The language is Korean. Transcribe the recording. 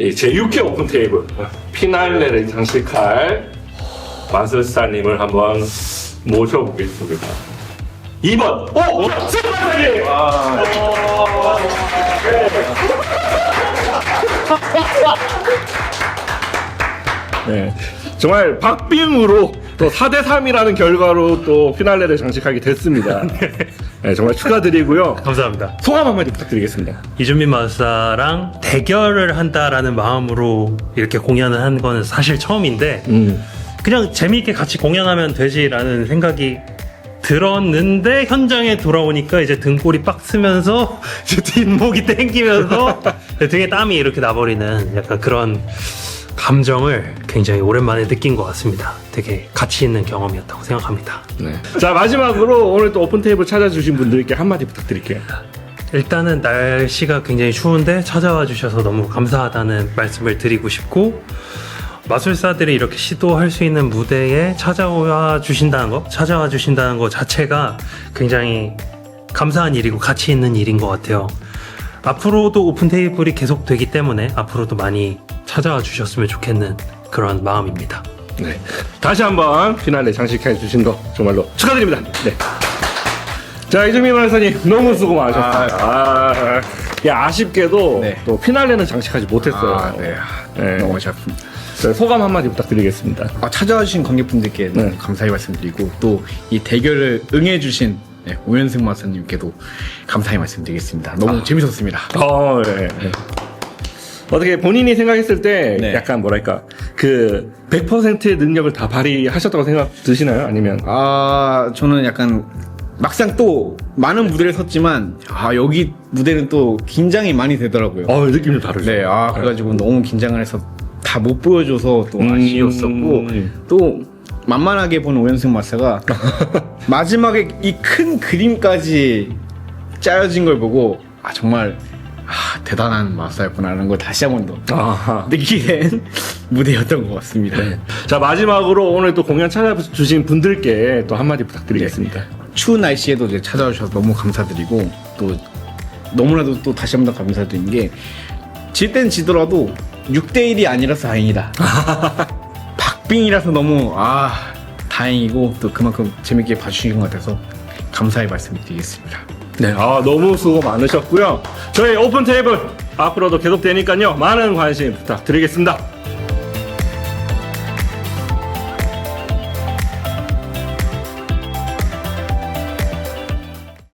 이 제6회 오픈 테이블 피날레를 장식할 마술사님을 한번 모셔보겠습니다. 2번 오! 승관사님! 네. 정말 박빙으로 또 4대 3이라는 결과로 또 피날레를 장식하게 됐습니다. 네, 정말 축하드리고요. 감사합니다. 소감 한마디 부탁드리겠습니다. 이준민 마술사랑 대결을 한다라는 마음으로 이렇게 공연을 한 거는 사실 처음인데 음. 그냥 재미있게 같이 공연하면 되지라는 생각이 들었는데 현장에 돌아오니까 이제 등골이 빡 쓰면서 이제 뒷목이 땡기면서 등에 땀이 이렇게 나버리는 약간 그런 감정을 굉장히 오랜만에 느낀 것 같습니다. 되게 가치 있는 경험이었다고 생각합니다. 네. 자 마지막으로 오늘 또 오픈 테이블 찾아주신 분들께 한마디 부탁드릴게요. 일단은 날씨가 굉장히 추운데 찾아와 주셔서 너무 감사하다는 말씀을 드리고 싶고 마술사들이 이렇게 시도할 수 있는 무대에 찾아와 주신다는 거, 찾아와 주신다는 거 자체가 굉장히 감사한 일이고 가치 있는 일인 것 같아요. 앞으로도 오픈 테이블이 계속 되기 때문에 앞으로도 많이 찾아와 주셨으면 좋겠는 그런 마음입니다. 네. 다시 한번 피날레 장식해 주신 거 정말로 축하드립니다. 네. 자 이준민 마사님 너무 수고 많으셨어요. 아, 야, 아쉽게도 네. 또 피날레는 장식하지 못했어요. 아, 네. 네. 너무 아쉽습니다. 네, 소감 한마디 부탁드리겠습니다. 아, 찾아와주신 관객분들께 네. 감사히 말씀드리고 또 이 대결을 응해주신 네, 오현승 마사님께도 감사히 말씀드리겠습니다. 너무 재밌었습니다. 어, 네. 네. 어떻게 본인이 생각했을 때 네. 약간 뭐랄까 그 100%의 능력을 다 발휘하셨다고 생각 드시나요? 아니면 아 저는 약간 막상 또 많은 무대를 섰지만 아 여기 무대는 또 긴장이 많이 되더라고요. 어 느낌이 다르죠. 네, 아 그래가지고 너무 긴장을 해서 다 못 보여줘서 또 음. 아쉬웠었고 또 만만하게 본 오현승 마사가 마지막에 이 큰 그림까지 짜여진 걸 보고 아 정말 아, 대단한 마사였구나라는 걸 다시 한 번 더 아하. 느끼게 된 무대였던 것 같습니다. 자 마지막으로 오늘 또 공연 찾아주신 분들께 또 한마디 부탁드리겠습니다. 추운 날씨에도 이제 찾아와 주셔서 너무 감사드리고 또 너무나도 또 다시 한 번 더 감사드린 게 질 땐 지더라도 6대 1이 아니라서 다행이다. 박빙이라서 너무 아 다행이고 또 그만큼 재밌게 봐주신 것 같아서 감사의 말씀드리겠습니다. 네, 아 너무 수고 많으셨고요. 저희 오픈 테이블 앞으로도 계속 되니까요 많은 관심 부탁드리겠습니다.